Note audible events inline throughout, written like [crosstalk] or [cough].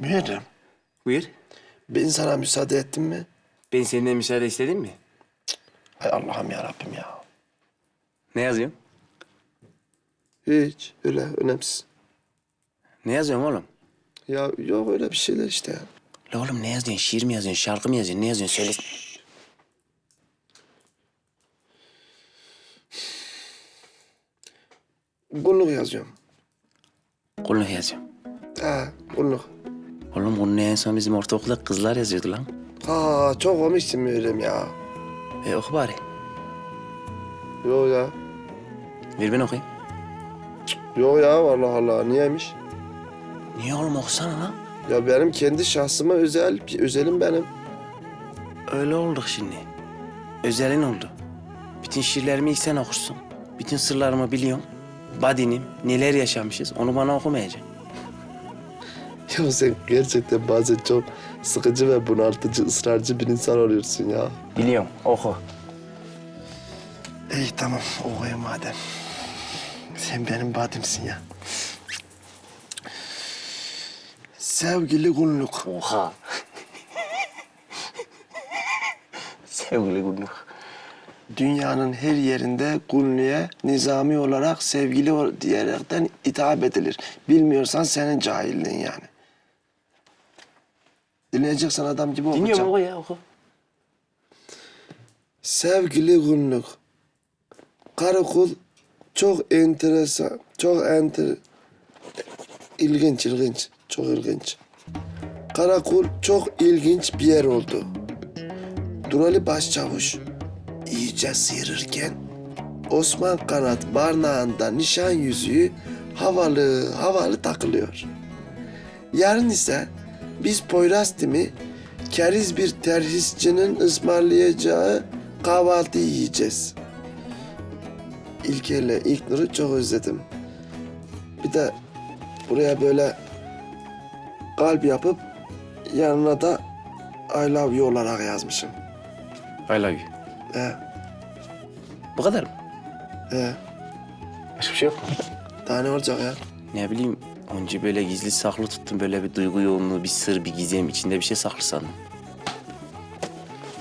Müerrem, Buyur. ben sana müsaade ettim mi? Ben senden müsaade istedim mi? Hay Allah'ım ya Rabbim ya. Ne yazıyorsun? Hiç öyle önemsiz. Ne yazıyorsun oğlum? Ya yok öyle bir şeyler işte ya. La oğlum ne yazıyorsun? Şiir mi yazıyorsun? Şarkı mı yazıyorsun? Ne yazıyorsun? Söyle. Günlük yazıyorum. Kulunu yazıyorum. Ha günlük. Oğlum bunu en son bizim ortaokulda kızlar yazıyordu lan. Ha çok komiksin Müerrem ya. E oku bari. Yok ya. Ver ben okuyayım. Yok ya Allah Allah niyeymiş? Niye oğlum okusana lan? Ya benim kendi şahsıma özel, özelim benim. Öyle olduk şimdi. Özelin oldu. Bütün şiirlerimi ilk sen okursun. Bütün sırlarımı biliyorsun. Badinim, neler yaşamışız onu bana okumayacaksın. Ya sen gerçekten bazen çok sıkıcı ve bunaltıcı, ısrarcı bir insan oluyorsun ya. Biliyorum, oku. İyi tamam okuyayım madem. Sen benim badimsin ya. Sevgili günlük. Oha. Sevgili günlük. Dünyanın her yerinde günlüğe nizami olarak sevgili diyerekten hitap edilir. Bilmiyorsan senin cahilliğin yani. Dinleyeceksen adam gibi okuyacağım. Dinliyorum oku ya oku. Sevgili günlük. Karakol çok enteresan, çok enter... ilginç, ilginç, çok ilginç. Karakol çok ilginç bir yer oldu. Durali Başçavuş iyice sıyırırken Osman Kanat barnağında nişan yüzüğü havalı havalı takılıyor. Yarın ise biz Poyraz timi keriz bir terhisçinin ısmarlayacağı kahvaltı yiyeceğiz. İlker'le İlknur'u çok özledim. Bir de buraya böyle kalp yapıp yanına da I love you olarak yazmışım. I love you. He, Bu kadar mı? he. Başka bir şey yok mu? Daha ne olacak ya? Ne bileyim, onca böyle gizli saklı tuttum. Böyle bir duygu yoğunluğu, bir sır, bir gizem. içinde bir şey saklı sandım.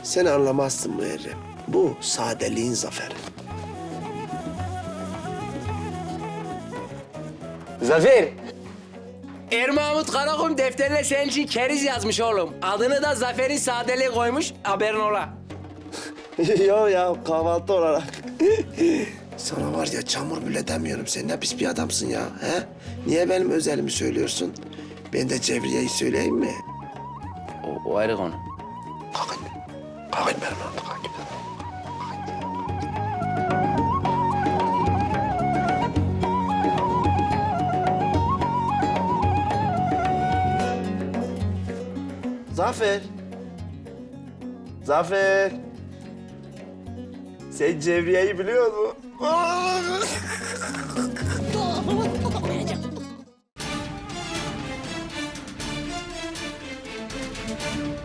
Sen anlamazsın Muharrem. Bu sadeliğin zaferi. Zafer! Er Mahmut Karakum defterine senin için keriz yazmış oğlum. Adını da Zafer'in sadeliği koymuş, haberin ola. [laughs] Yok ya kahvaltı olarak. Sana var ya çamur bile demiyorum. Sen ne pis bir adamsın ya. He? Niye benim özelimi söylüyorsun? Ben de Cevriye'yi söyleyeyim mi? O, o ayrı konu. Kalkın. Kalkın benim yanımda kalkın. Zafer. Zafer. Sen Cevriye'yi biliyor musun? Thank you.